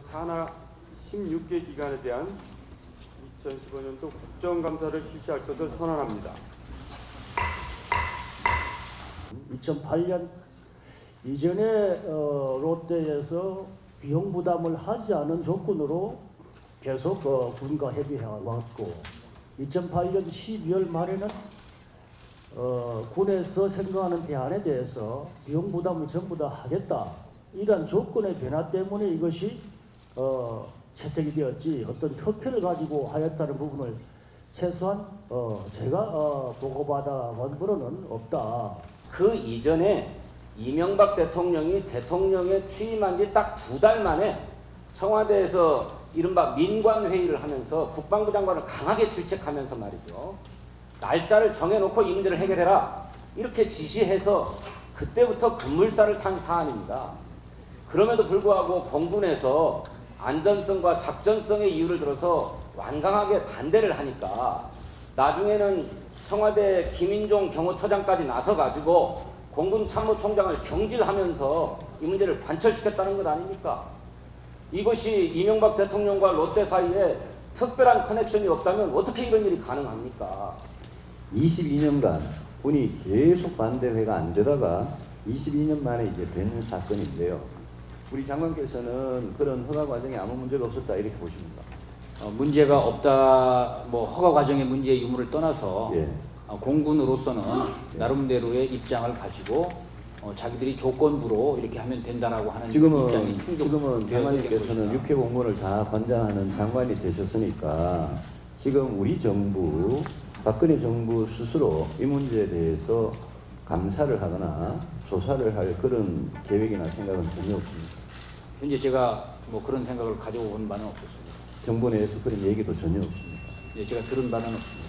산하 16개 기관에 대한 2015년도 국정감사를 실시할 것을 선언합니다. 2008년 이전에 어, 롯데에서 비용 부담을 하지 않은 조건으로 계속 어, 군과 협의해 왔고 2008년 12월 말에는 어, 군에서 생각하는 대안에 대해서 비용 부담을 전부 다 하겠다 이러한 조건의 변화 때문에 이것이 어, 채택이 되었지 어떤 특혜를 가지고 하였다는 부분을 최소한 어, 제가 어, 보고받아 온 바로는 없다. 그 이전에 이명박 대통령이 대통령에 취임한 지 딱 두 달 만에 청와대에서 이른바 민관회의를 하면서 국방부 장관을 강하게 질책하면서 말이죠. 날짜를 정해놓고 이 문제를 해결해라. 이렇게 지시해서 그때부터 급물살을 탄 사안입니다. 그럼에도 불구하고 공군에서 안전성과 작전성의 이유를 들어서 완강하게 반대를 하니까 나중에는 청와대 김인종 경호처장까지 나서 가지고 공군 참모총장을 경질하면서 이 문제를 관철시켰다는 것 아닙니까? 이것이 이명박 대통령과 롯데 사이에 특별한 커넥션이 없다면 어떻게 이런 일이 가능합니까? 22년간 군이 계속 반대회가 안 되다가 22년 만에 이제 된 사건인데요. 우리 장관께서는 그런 허가 과정에 아무 문제가 없었다 이렇게 보십니까? 어, 문제가 없다, 뭐 허가 과정의 문제 유무를 떠나서 예. 어, 공군으로서는 나름대로의 입장을 가지고 어, 자기들이 조건부로 이렇게 하면 된다라고 하는 지금은 입장이 충족. 지금은 장관님께서는 육해 공무원을 다 관장하는 장관이 되셨으니까 지금 우리 정부 박근혜 정부 스스로 이 문제에 대해서 감사를 하거나 조사를 할 그런 계획이나 생각은 전혀 없습니다. 현재 제가 뭐 그런 생각을 가지고 온 바는 없었습니다. 정부 내에서 그런 얘기도 전혀 없습니다. 예, 제가 들은 바는 없습니다.